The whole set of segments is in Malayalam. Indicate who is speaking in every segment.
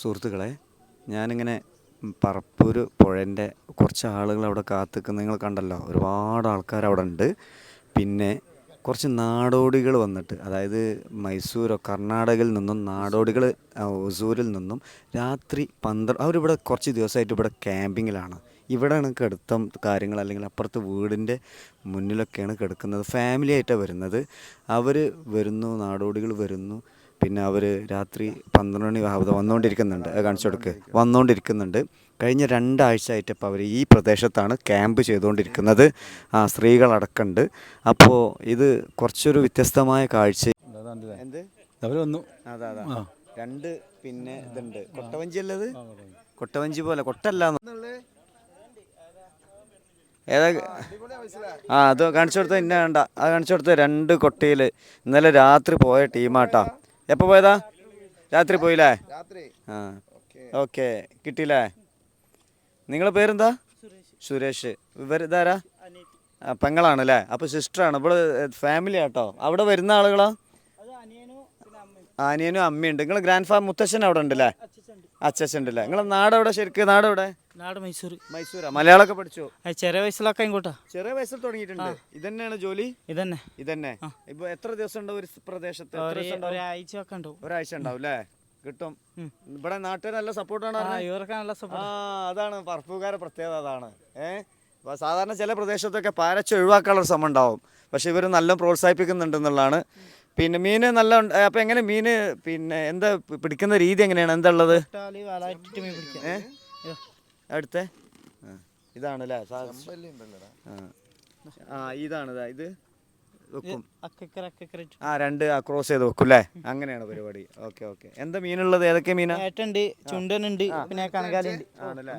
Speaker 1: സുഹൃത്തുക്കളെ ഞാനിങ്ങനെ പറപ്പൂർ പുഴന്റെ കുറച്ച് ആളുകൾ അവിടെ കാത്തുനിൽക്കുന്നത് നിങ്ങൾ കണ്ടല്ലോ. ഒരുപാട് ആൾക്കാർ അവിടെ ഉണ്ട്. പിന്നെ കുറച്ച് നാടോടികൾ വന്നിട്ട് അതായത് മൈസൂരോ കർണാടകയിൽ നിന്നും നാടോടികൾ ഒസൂരിൽ നിന്നും രാത്രി പന്ത്രണ്ട് അവരിവിടെ കുറച്ച് ദിവസമായിട്ട് ഇവിടെ ക്യാമ്പിങ്ങിലാണ്. ഇവിടെയാണ് കിടത്തം കാര്യങ്ങൾ അല്ലെങ്കിൽ അപ്പുറത്ത് വീടിന്റെ മുന്നിലൊക്കെയാണ് കിടക്കുന്നത്. ഫാമിലി ആയിട്ടാണ് വരുന്നത്. അവർ വരുന്നു നാടോടികൾ വരുന്നു. പിന്നെ അവർ രാത്രി പന്ത്രണ്ട് മണി ആവുക വന്നുകൊണ്ടിരിക്കുന്നുണ്ട് അത് കാണിച്ചു കൊടുക്ക്. വന്നുകൊണ്ടിരിക്കുന്നുണ്ട് കഴിഞ്ഞ രണ്ടാഴ്ചയായിട്ട് ഇപ്പോൾ അവർ ഈ പ്രദേശത്താണ് ക്യാമ്പ് ചെയ്തുകൊണ്ടിരിക്കുന്നത് ആ സ്ത്രീകളടക്കമുണ്ട് അപ്പോൾ ഇത് കുറച്ചൊരു വ്യത്യസ്തമായ കാഴ്ച. എന്ത്?
Speaker 2: അവർ വന്നു.
Speaker 1: അതാ അതാ. രണ്ട് പിന്നെ ഇതുണ്ട്. കൊട്ടവഞ്ചി അല്ലത് കൊട്ടവഞ്ചി. പോലെ. കൊട്ടല്ല ഏതാ? ആ അത് കാണിച്ചു കൊടുത്ത ഇന്ന വേണ്ട. അത് കാണിച്ചു കൊടുത്ത രണ്ട് കൊട്ടയിൽ ഇന്നലെ രാത്രി പോയ ടീമാട്ടാ. എപ്പോൾ പോയതാ? രാത്രി പോയില്ലേ? ആ. ഓക്കെ. കിട്ടിയില്ലേ? നിങ്ങളെ പേരെന്താ? സുരേഷ്. അല്ലേ പെങ്ങളാണല്ലേ? അപ്പോൾ സിസ്റ്ററാണ്. ഇവിടെ ഫാമിലി ആട്ടോ. അവിടെ വരുന്ന ആളുകളാ? ആനിയനും അമ്മയുണ്ട്. നിങ്ങൾ ഗ്രാൻഡ് ഫാ മുത്തശ്ശൻ അവിടെ ഉണ്ടല്ലേ? അച്ഛൻ ഉണ്ടല്ലേ നിങ്ങളെ നാടെവിടെ എവിടെ? ശരിക്കും നാടെവിടെ എവിടെ?
Speaker 3: നാട് മൈസൂർ.
Speaker 1: മൈസൂരാ? മലയാളമൊക്കെ പഠിച്ചു?
Speaker 3: ചെറിയ വയസ്സിലൊക്കെ ഇങ്ങോട്ടാ.
Speaker 1: ചെറിയ വയസ്സിൽ തുടങ്ങിയിട്ടുണ്ട്. ഇതന്നെയാണ് ജോലി?
Speaker 3: ഇതന്നെ.
Speaker 1: ഇതന്നെ. ഇപ്പൊ എത്ര ദിവസം ഉണ്ട് ഒരു പ്രദേശത്ത്? ഉണ്ടാവും?
Speaker 3: ഒരാഴ്ച ഒക്കെ ഉണ്ടാവും.
Speaker 1: ഒരാഴ്ച ഉണ്ടാവും അല്ലേ കിട്ടും. ഇവിടെ നാട്ടുകാർ നല്ല സപ്പോർട്ടാണ്
Speaker 3: ആ ഇവർക്ക് നല്ല
Speaker 1: ആ
Speaker 3: സപ്പോർട്ട്
Speaker 1: അതാണ് പറപ്പുകാരുടെ പ്രത്യേകത അതാണ്. ഏഹ് സാധാരണ ചില പ്രദേശത്തൊക്കെ പാരച്ച് ഒഴിവാക്കാനുള്ള ശ്രമം ഉണ്ടാവും. പക്ഷെ ഇവർ നല്ല പ്രോത്സാഹിപ്പിക്കുന്നുണ്ട് എന്നുള്ളതാണ്. പിന്നെ മീന് നല്ല അപ്പൊ എങ്ങനെ മീന് പിന്നെ എന്താ പിടിക്കുന്ന രീതി എങ്ങനെയാണ്? എന്താ ഉള്ളത്? അടുത്ത? ഇതാണ് അല്ലേ ആ. ഇതാണ് ഇത് വെക്കും. ആ രണ്ട് ക്രോസ് ചെയ്ത് വെക്കും അല്ലേ അങ്ങനെയാണ് പരിപാടി. Okay okay. എന്താ മീനുള്ളത്? ഏതൊക്കെ മീനാ?
Speaker 3: ഏട്ടുണ്ട് ചുണ്ടനുണ്ട് പിന്നെ കണകാലുണ്ട്
Speaker 1: ആണല്ലേ.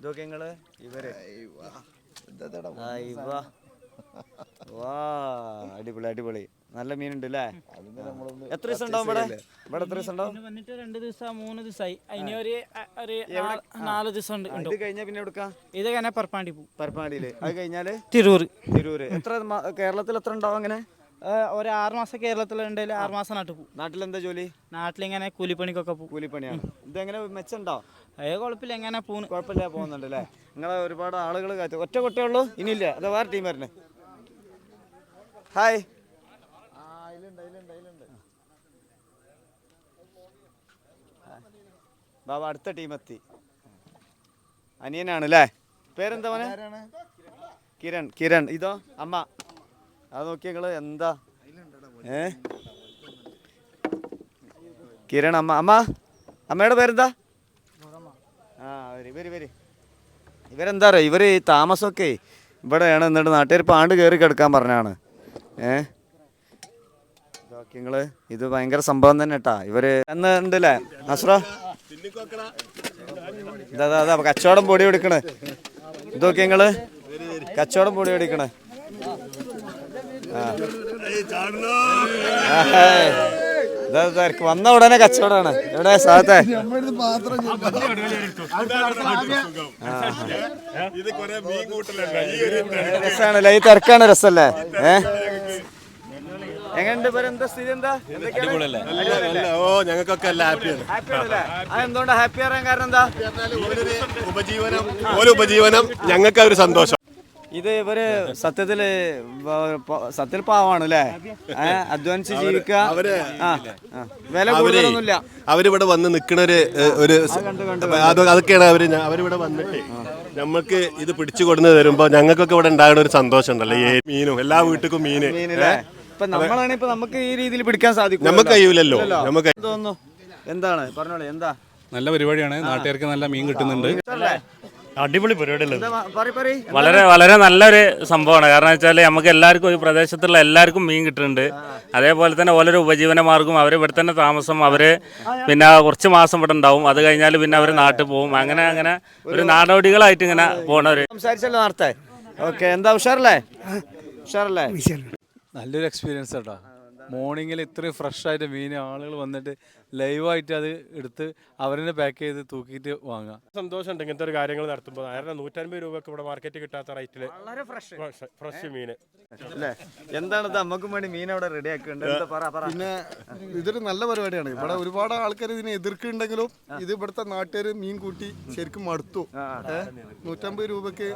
Speaker 1: ഇതൊക്കെ? നിങ്ങൾ? ഇവർ. വാ അടിപൊളി അടിപൊളി. നല്ല മീനുണ്ട് അല്ലേ എത്ര ദിവസം ഉണ്ടാവും ഇവിടെ? ഇവിടെ എത്ര ദിവസം ഉണ്ടാവും?
Speaker 3: വന്നിട്ട് രണ്ട് ദിവസം മൂന്ന് ദിവസമായി അതിന് ഒരു നാല് ദിവസം ഉണ്ട്
Speaker 1: ഇത് കഴിഞ്ഞാൽ പിന്നെ എടുക്കാം
Speaker 3: ഇത് കഴിഞ്ഞാൽ പരപ്പാണ്ടി പോകും.
Speaker 1: പരപ്പാടിയിൽ അത് കഴിഞ്ഞാൽ?
Speaker 3: തിരൂർ
Speaker 1: തിരൂർ എത്ര കേരളത്തിൽ എത്ര ഉണ്ടാവും അങ്ങനെ?
Speaker 3: ഒരു ആറ് മാസം കേരളത്തിലുണ്ടെങ്കിൽ ആറ് മാസം നാട്ടിൽ പോകും.
Speaker 1: നാട്ടിലെന്താ ജോലി?
Speaker 3: നാട്ടിലിങ്ങനെ കൂലിപ്പണിക്കൊക്കെ പോകും.
Speaker 1: കൂലിപ്പണിയാണ്? ഇതെങ്ങനെ മെച്ചുണ്ടോ?
Speaker 3: അതേ കുഴപ്പമില്ല എങ്ങനെ പോകുന്നു
Speaker 1: കുഴപ്പമില്ല പോകുന്നുണ്ട് അല്ലേ നിങ്ങളെ ഒരുപാട് ആളുകൾ കാത്തു. ഒറ്റ കുട്ടികളുള്ളൂ ഉള്ളൂ? ഇനിയില്ല. അത് വേറെ ടീം വരുന്നത് ഹായ് ബാബ അടുത്ത ടീം എത്തി. അനിയനാണ് അല്ലേ പേരെന്താ മോനെ? കിരൺ കിരൺ. ഇതോ? അമ്മ. അത് നോക്കി എന്താ? ഏ? കിരൺ അമ്മ. അമ്മ അമ്മയുടെ പേരെന്താ? ആ വരി വരി വരി. ഇവരെന്താ പറയുക ഇവർ ഈ താമസമൊക്കെ ഇവിടെയാണ് എന്നിട്ട് നാട്ടുകാർ പാണ്ട് കയറി കിടക്കാൻ പറഞ്ഞാണ് ഏ? ഇതൊക്കെ ഇത് ഭയങ്കര സംഭവം തന്നെ കേട്ടാ ഇവർ എന്ന് ഉണ്ടല്ലേ നസ്ര? ഇതാ കച്ചവടം പൊടി എടുക്കണേ. ഇതൊക്കെ നിങ്ങൾ? കച്ചവടം പൊടി എടുക്കണേ. വന്ന ഉടനെ കച്ചവടമാണ്. എവിടെ സാധത്തെ രസാണല്ലേ ഈ തിരക്കാണ് രസല്ലേ ഏ? എങ്ങനെയുണ്ട് ഇവർ? എന്താ സ്ഥിതി? എന്താ?
Speaker 4: ഓ ഞങ്ങൾക്കൊക്കെ എല്ലാം ഹാപ്പിയാണ്
Speaker 1: ആണല്ലേ? ഹാപ്പി കാരണം എന്താ?
Speaker 4: ഉപജീവനം ഒരു ഉപജീവനം ഞങ്ങൾക്ക് ഒരു സന്തോഷം.
Speaker 1: ഇത് ഇവർ സത്യത്തിൽ വ- പ- സത്യത്തിൽ പാവാണ് അല്ലേ അഡ്വാൻസ് അധ്വാനിച്ച് ജീവിക്കുക. ആ, ആ. വില കൂടുതലൊന്നുമില്ല.
Speaker 4: അവരിവിടെ വന്ന് നിൽക്കണ ഒരു ഒരു അപ്പൊ അത് അതൊക്കെയാണ് അവർ ഞ- അവരിവിടെ വന്നിട്ട് നമ്മൾക്ക് ഇത് പിടിച്ചു കൊടുന്ന് തരുമ്പോ ഞങ്ങൾക്കൊക്കെ ഇവിടെ ഉണ്ടാകുന്ന ഒരു സന്തോഷം ഉണ്ടല്ലോ ഈ മീനും എല്ലാ വീട്ടിലും മീന്
Speaker 1: മീനില്ലേ ഇപ്പൊ നമ്മളാണ് ഇപ്പൊ നമുക്ക് ഈ രീതിയിൽ പിടിക്കാൻ സാധിക്കും
Speaker 4: നമുക്ക് കഴിയൂലല്ലോ. നമുക്ക്
Speaker 1: തോന്നുന്നു എന്താണ്? പറഞ്ഞോളൂ എന്താ?
Speaker 2: നല്ല പരിപാടിയാണ്. നാട്ടുകാർക്ക് നല്ല മീൻ കിട്ടുന്നുണ്ട്?
Speaker 5: അടിപൊളി പരിപാടിയല്ലേ
Speaker 1: എന്താ മ-
Speaker 5: വളരെ വളരെ നല്ലൊരു സംഭവമാണ്. കാരണം വെച്ചാൽ നമുക്ക് എല്ലാവർക്കും ഈ പ്രദേശത്തുള്ള എല്ലാവർക്കും മീൻ കിട്ടുന്നുണ്ട്. അതേപോലെ തന്നെ ഓരോരോ ഉപജീവന മാർഗം അവർ ഇവിടെ തന്നെ താമസം അവർ പിന്നെ കുറച്ച് മാസം ഇവിടെ ഉണ്ടാവും. അത് കഴിഞ്ഞാൽ പിന്നെ അവർ നാട്ടിൽ പോകും. അങ്ങനെ അങ്ങനെ ഒരു നാടോടികളായിട്ട് ഇങ്ങനെ പോണവര്
Speaker 1: സംസാരിച്ചല്ലോ നേരത്തെ. ഓക്കെ എന്താ ഉഷാറല്ലേ? ഉഷാറല്ലേ?
Speaker 2: നല്ലൊരു എക്സ്പീരിയൻസ് കേട്ടോ മോർണിംഗിൽ ഇത്രയും ഫ്രഷ് ആയിട്ട് മീൻ ആളുകൾ വന്നിട്ട് ലൈവായിട്ട് അത് എടുത്ത് അവരെന്നെ പാക്ക് ചെയ്ത് തൂക്കിയിട്ട് വാങ്ങാം.
Speaker 4: സന്തോഷമുണ്ട് ഇങ്ങനത്തെ ഒരു കാര്യങ്ങൾ നടത്തുമ്പോൾ. കാരണം നൂറ്റൻപത് രൂപക്ക് ഇവിടെ മാർക്കറ്റ് കിട്ടാത്ത റേറ്റിൽ
Speaker 1: വളരെ ഫ്രഷ്
Speaker 4: ഫ്രഷ് മീന്.
Speaker 1: അല്ലേ? എന്താണ് ഇത്? അമ്മക്കും വേണ്ടി മീൻ അവിടെ റെഡി ആക്കുന്നുണ്ട്.
Speaker 6: പിന്നെ ഇതൊരു നല്ല പരിപാടിയാണ്. ഇവിടെ ഒരുപാട് ആൾക്കാർ ഇതിനെ എതിർക്കുന്നുണ്ടെങ്കിലും ഇത് ഇവിടുത്തെ നാട്ടുകാർ മീൻ കൂട്ടി ശരിക്കും മടുത്തു. നൂറ്റമ്പത് രൂപക്ക്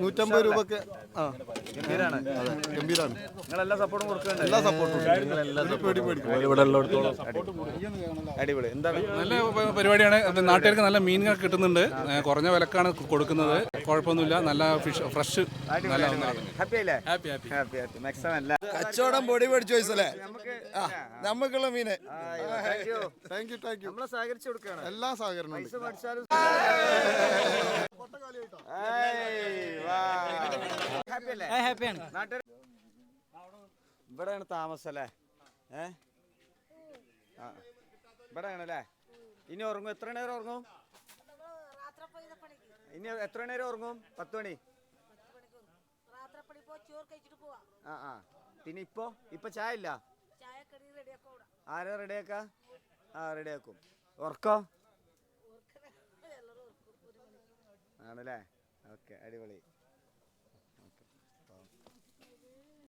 Speaker 6: നൂറ്റമ്പത് രൂപക്ക്. ആ.
Speaker 1: ഗംഭീരാണ്. എല്ലാ സപ്പോർട്ടും കൊടുക്കുന്നുണ്ട്
Speaker 6: എല്ലാ
Speaker 1: അടിപൊളി. എന്താണ്?
Speaker 2: നല്ല പരിപാടിയാണ്. നാട്ടുകാർക്ക് നല്ല മീനുകൾ കിട്ടുന്നുണ്ട്. കുറഞ്ഞ വിലക്കാണ് കൊടുക്കുന്നത്. കുഴപ്പമൊന്നുമില്ല. നല്ല ഫിഷ് ഫ്രഷ്
Speaker 6: കച്ചവടം പൊടി പഠിച്ചു ചോയ്സല്ലേ നമുക്കുള്ള മീന്.
Speaker 1: Thank you
Speaker 6: thank you thank you
Speaker 1: നമ്മളെ സഹകരിച്ചു കൊടുക്കുകയാണ്.
Speaker 6: എല്ലാ സഹകരണവും
Speaker 1: പൈസ മേടിച്ചാലും ഹാപ്പി അല്ലേ
Speaker 3: ഹാപ്പിയാണ്.
Speaker 1: ഇവിടെയാണ് താമസം അല്ലേ ഏ? ആ ഇവിടെയാണ് അല്ലേ ഇനി ഉറങ്ങും. എത്ര നേരം ഉറങ്ങും? ഇനി എത്ര നേരം ഉറങ്ങും? പത്ത് മണി? ആ ആ. പിന്നെ ഇപ്പോ? ഇപ്പൊ ചായ ഇല്ല?
Speaker 7: ആരാ റെഡി റെഡിയാക്കോ ആ
Speaker 1: ആരാ റെഡിയാക്കാ? ആ റെഡിയാക്കും. ഉറക്കോ? ആണല്ലേ? ഓക്കെ അടിപൊളി.